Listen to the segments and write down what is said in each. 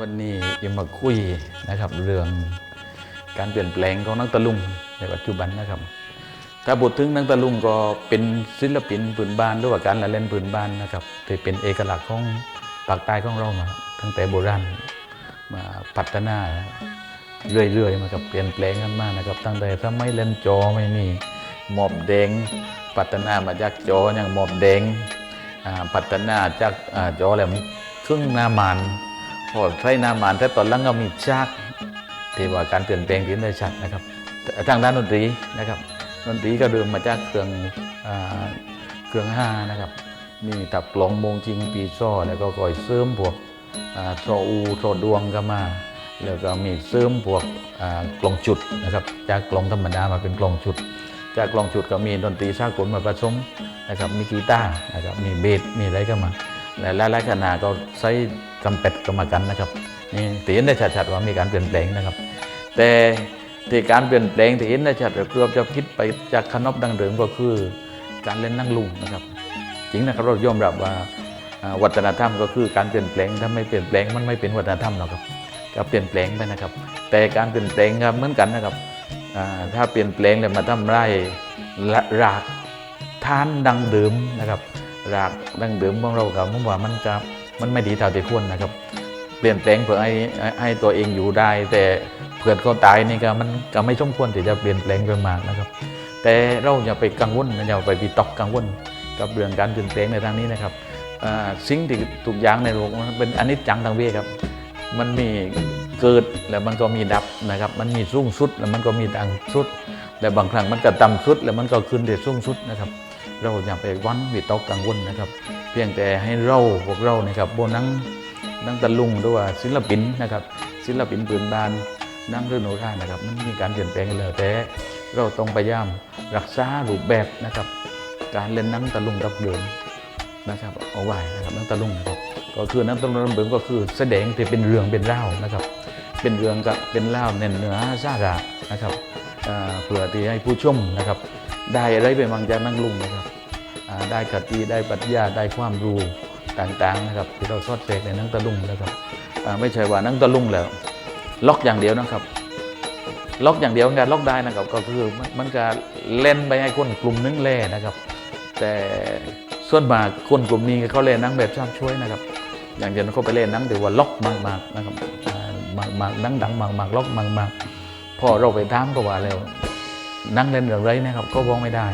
วันนี้จะมาคุยนะครับ เรื่องการเปลี่ยนแปลงของนักตะลุงในปัจจุบันนะครับ ถ้าพูดถึงนักตะลุงก็เป็นศิลปินผืนบ้านหรือว่าการละเล่นผืนบ้านนะครับที่เป็นเอกลักษณ์ของภาคใต้ของเรามาตั้งแต่โบราณมาพัฒนาเรื่อยๆมากับเปลี่ยนแปลงกันมากนะครับ ตั้งแต่สมัยเล่นจอไม่มีหมอบแดงพัฒนามาจากจออย่างหมอบแดงพัฒนาจากอจอแหลมครึ่งหน้ามาน พอใช้น้ำมันแต่ตอนหลังก็มีชักที่ว่าการเปลี่ยนแปลงที่ได้ชัดนะครับทางด้านดนตรีนะครับดนตรีก็เดิมมาจากเครื่องอเครื่องห้านะครับมีตับกลองโมงจริงปีซ้อแล้วก็คอยเสริมพวกโซอูโซดวงก็มา แล้วก็มีเสริมพวกกลองจุดนะครับจากกลองธรรมดามาเป็นกลองจุด จากกลองจุดก็มีดนตรีสากลมาผสมนะครับมีกีตาร์นะครับมีเบสมีอะไรก็มา และลายๆคณะก็ใช้กำเป็ดกรรมกันนะครับนี่ตีเห็นได้ชัดๆว่ามีการเปลี่ยนแปลงนะครับ แต่ที่การเปลี่ยนแปลงที่เห็นได้ชัดเกือบจะคิดไปจากขนบดังเดิมก็คือการเล่นนั่งลุงนะครับ จริงนะครับเรายอมรับว่าวัฒนธรรมก็คือการเปลี่ยนแปลงถ้าไม่เปลี่ยนแปลงมันไม่เป็นวัฒนธรรมหรอกครับก็เปลี่ยนแปลงไปนะครับ แต่การเปลี่ยนแปลงครับเหมือนกันนะครับถ้าเปลี่ยนแปลงแล้วมาทำไรละรากทานดังเดิมนะครับ รากดั้งเดิมของเรากับผมว่ามันจะมันไม่ดีเท่าที่ควรนะครับ เปลี่ยนแปลงเพื่อให้ให้ตัวเองอยู่ได้ แต่เพื่อนเขาตายนี่ก็มันก็ไม่สมควรที่จะเปลี่ยนแปลงไปมากนะครับ แต่เราอย่าไปกังวลอย่าไปวิตกกังวล กับเรื่องการเปลี่ยนแปลงในทางนี้นะครับสิ่งที่ทุกอย่างในโลกมันเป็นอนิจจังทางเวครับ มันมีเกิดแล้วมันก็มีดับนะครับ มันมีสูงสุดแล้วมันก็มีต่ำสุดและบางครั้งมันก็ต่ำสุด แล้วมันก็ขึ้นได้สูงสุดนะครับ เราอย่าไปวันวิตกกังวลนะครับ เพียงแต่ให้เราพวกเรานะครับบนนั่งนั่งตะลุงหรือว่าศิลปินนะครับ ศิลปินปืนบานนั่งเรื่องโนรานะครับมันมีการเปลี่ยนแปลงกันแล้วแต่เราต้องพยายามรักษารูปแบบนะครับ การเล่นนั่งตะลุงดับเดิมนะครับเอาไว้นะครับนั่งตะลุงนะครับก็คือนั่งตะลุงดับเดิมก็คือแสดงที่เป็นเรื่องเป็นเล่านะครับ เป็นเรื่องกับเป็นเล่าเน้นเนื้อซาระนะครับเพื่อที่ให้ผู้ชมนะครับ ได้อะไรไปบางจากนั่งลุงนะครับได้กติได้ปรัชญาได้ความรู้ต่างๆนะครับที่เราสอดแทรกในนั่งตะลุงนะครับไม่ใช่ว่านั่งตะลุงแล้ว ล็อกอย่างเดียวนะครับ ล็อกอย่างเดียวการล็อกได้นะครับ ก็คือมันมันก็เล่นไปให้คนกลุ่มนึงเล่นะครับ แต่ส่วนมากคนกลุ่มนี้เขาเล่นนั่งแบบชอบช่วยนะครับ อย่างเช่นเขาไปเล่นนั่งแต่ว่าล็อกมากๆนะครับมากมากดังดังมากมากล็อกมากมากพอเราไปถามก็ว่าแล้ว นั่งเล่นเรื่องไรนะครับก็บอกไม่ได้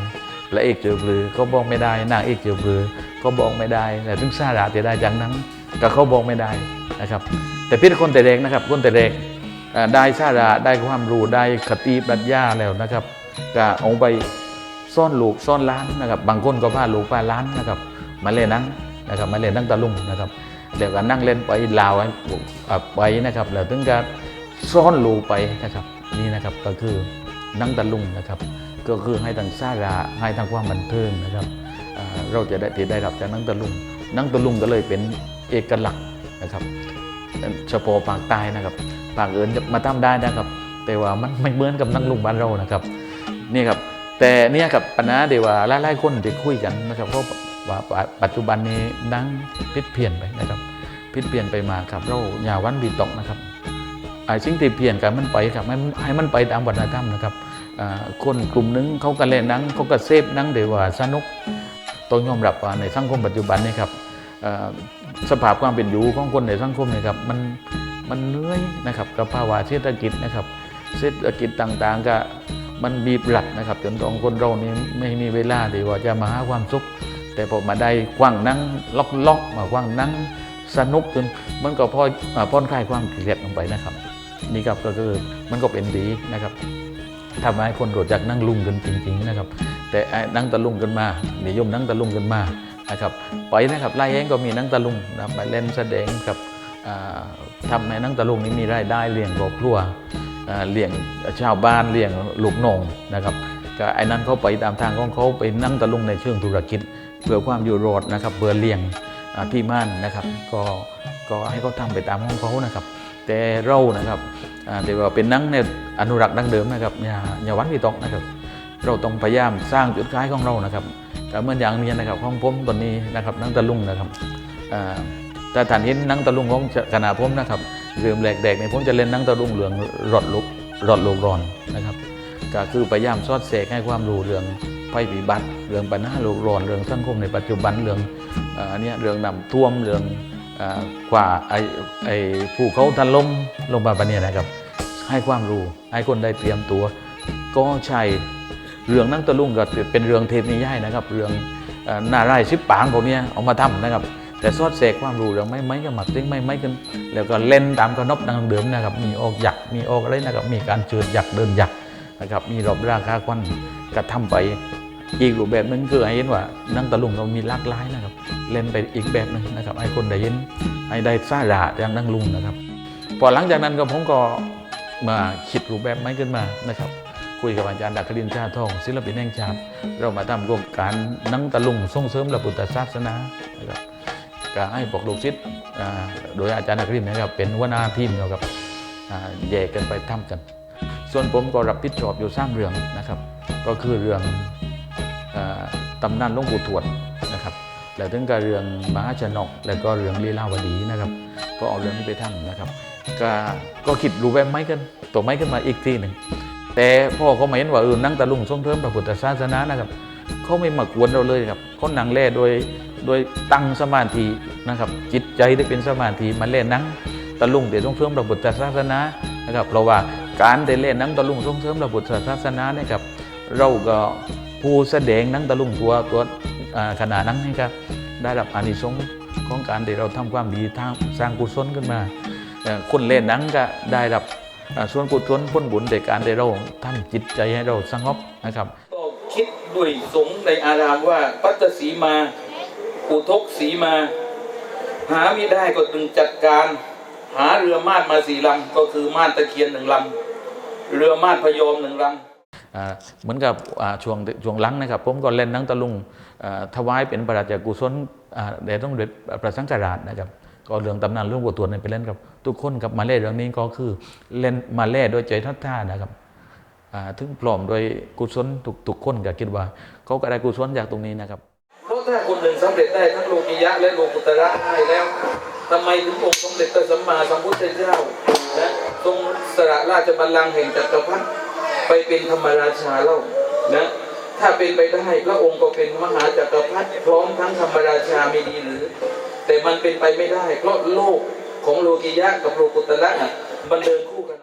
พระเอกเจอปลือก็บอกไม่ได้นางเอกเจอปลือก็บอกไม่ได้แต่ถึงซาราจะได้จากหนั้นก็เขาบอกไม่ได้นะครับ แต่พี่คนแต่เด็กนะครับคนแต่เด็กได้ซาราได้ความรู้ได้คติปรัชญาแล้วนะครับก็เอาไปซ่อนลูกซ่อนล้านนะครับ บางคนก็พาลูกพาล้านนะครับมาเล่นนั่งนะครับมาเล่นนั่งตะลุงนะครับเดี๋ยวก็นั่งเล่นไปลาวไปนะครับแล้วถึงก็ซ่อนลูกไปนะครับนี่นะครับก็คือ นังตะลุงนะครับ ก็คือให้ทางสาระให้ทางความบันเทิงนะครับเราจะได้ที่ได้รับจากนังตะลุง นังตะลุงก็เลยเป็นเอกลักษณ์นะครับเฉพาะภาคใต้นะครับภาคอื่นจะมาทำได้นะครับ แต่ว่ามันไม่เหมือนกับนังลุงบ้านเรานะครับนี่ครับแต่เนี่ยกับปัญหาเดี๋ยวว่าหลายๆคนที่คุยกันนะครับเพราะว่าปัจจุบันนี้ดังพิษเพี้ยนไปนะครับพิษเพี้ยนไปมาครับเราอย่าวันวีตกนะครับ สิ่งที่เพี้ยนกันมันไปครับให้มันให้มันไปตามวัฒนธรรมนะครับคนกลุ่มนึงเขาก็เล่นนังเขาก็เซฟนังเดี๋ยวว่าสนุกต้องยอมรับว่าในสังคมปัจจุบันนี่ครับสภาพความเป็นอยู่ของคนในสังคมนี่ครับมันมันเหนื่อยนะครับกับภาวะเศรษฐกิจนะครับเศรษฐกิจต่างๆก็มันบีบรัดนะครับจนของคนเรานี่ไม่มีเวลาที่ว่าจะมาหาความสุข แต่พอมาได้กว้างนั่งล็อกล็อกมากว้างนั่งสนุกจนมันก็พออ่าผ่อนคลายความเครียดลงไปนะครับ นี่ครับก็คือมันก็เป็นดีนะครับทำให้คนรู้จักนั่งลุงกันจริง ๆนะครับ แต่อ้นั่งตะลุงกันมานิยมนั่งตะลุงกันมานะครับไปนะครับไล่เองก็มีนั่งตะลุงนะไปเล่นแสดงกับอ่าทำให้นั่งตะลุงนี้มีรายได้เลี้ยงครอบครัวเลี้ยงชาวบ้านเลี้ยงลูกน้องนะครับก็ไอ้นั้นเขาไปตามทางของเขาไปนั่งตะลุงในเชิงธุรกิจเพื่อความอยู่รอดนะครับเพื่อเลี้ยงที่ม่านนะครับ ก็ก็ให้เขาทำไปตามของเขานะครับ แต่เรานะครับแต่ว่าเป็นนังเนี่ยอนุรักษ์ดั้งเดิมนะครับอย่าอย่าวันวิตกนะครับ เราต้องพยายามสร้างจุดขายของเรานะครับก็เหมือนอย่างนี้นะครับของผมตอนนี้นะครับนังตะลุงนะครับอ่าถ้านเห็นหนังตะลุงของคณะผมนะครับเรื่องแรกๆเนี่ยผมจะเล่นนังตะลุงเรื่องรถลุกรถโลกร้อนนะครับก็คือพยายามซอดแทรกให้ความรู้เรื่องภัยพิบัติเรื่องปัญหาโลกร้อนเรื่องสังคมในปัจจุบันเรื่องอันนี้เรื่องน้ำท่วมเรื่อง กว่าไอ้ไอ้ภูเขาถล่มลงมาปะเนี่ยนะครับ ให้ความรู้ ให้คนได้เตรียมตัว ก็ใช่เรื่องนั่งตะลุงก็เป็นเรื่องเทพนิยายนะครับ เรื่องอ่อหน้าไร่ชิบปางพวกเนี้ยเอามาทำนะครับ แต่ซอดแทรกความรู้เรื่องไม่ไม่ก็หมักติ้งไม่ไม่กันแล้วก็เล่นตามขนบดังเดิมนะครับ มีออกหยักมีออกอะไรนะครับ มีการเจิดหยักเดินหยักนะครับ มีรอบราคาควันกระทำไป อีกรูปแบบหนึงคือให้เห็นว่านั่งตะลุงเรามีหลากหลายนะครับ เล่นไปอีกแบบหนึงนะครับให้คนได้เห็นให้ได้สาระอย่างนั่งลุงนะครับพอหลังจากนั้นก็ผมก็มาคิดรูปแบบไม้ขึ้นมานะครับ คุยกับอาจารย์ดักครินชาทอง ศิลปินแห่งชาติ เรามาทำโครงการนั่งตะลุงส่งเสริมระพุทธศาสนานะครับก็ให้พวกลูกศิษย์โดยอาจารย์ดักครินนะครับเป็นหัวหน้าทีมเนาะครับแยกกันไปทำกัน ส่วนผมก็รับผิดชอบอยู่สร้างเรื่องนะครับ ก็คือเรื่อง ตำนานหลวงปู่ทวดนะครับแล้วถึงกับเรื่องมหาชนก แล้วก็เรื่องลีลาวดีนะครับ ก็เอาเรื่องนี้ไปทำนะครับ ก็ก็คิดรูปแบบไม้กันตัวไม้ขึ้นมาอีกทีหนึ่งแต่พ่อเขาไม่เห็นว่าเออนั่งตะลุงส่งเสริมพระพุทธศาสนานะครับเขาไม่มากวนเราเลยครับเขานั่งแล่โดยโดยตั้งสมาธินะครับ จิตใจได้เป็นสมาธิมาเล่นนังตะลุงเดี๋ยวส่งเสริมพระพุทธศาสนานะครับเพราะว่าการได้เล่นนังตะลุงส่งเสริมพระพุทธศาสนาเนี่ยครับเราก็ ผู้แสดงนังตะลุงตัวตัวขนาดนั้นนี่ครับได้รับอานิสงส์ของการที่เราทำความดีทางสร้างกุศลขึ้นมา คนเล่นนังก็ได้รับส่วนกุศลพ้นบุญในการได้เราทำจิตใจให้เราสงบนะครับก็คิดด้วยสงในอารามว่าปัตตสีมาอุทกสีมา หาไม่ได้ก็ตึงจัดการ หาเรือมาดมาสี่ลำก็คือมาดตะเคียนหนึ่งลำเรือมาดพยอมหนึ่งลำ เหมือนกับช่วงช่วงหลังนะครับ ผมก็เล่นนังตะลุงถวายเป็นประราชกุศลแด่ต้องเด็ดพระสังฆราชนะครับก็เรื่องตำนานเรื่องบทตรวจเนี่ไปเล่นกับ ทุกคนกับมาเล่เรื่องนี้ก็คือเล่นมาเล่โดยใจทัดท่านะครับถึงพร้อมโดยกุศลทุกทุกคนก็คิดว่า เขาก็ได้กุศลจากตรงนี้นะครับ เพราะถ้าคนหนึ่งสำเร็จได้ทั้งโลกิยะและโลกุตระได้แล้วทำไมถึงองค์สมเด็จพระสัมมาสัมพุทธเจ้านะทรงสละราชบัลลังก์แห่งจักรพรรดิ ไปเป็นธรรมราชาเล่านะถ้าเป็นไปได้พระองค์ก็เป็นมหาจักรพรรดิพร้อมทั้งธรรมราชาไม่ดีหรือ แต่มันเป็นไปไม่ได้ เพราะโลกของโลกิยะกับโลกุตระนะมันเดินคู่กัน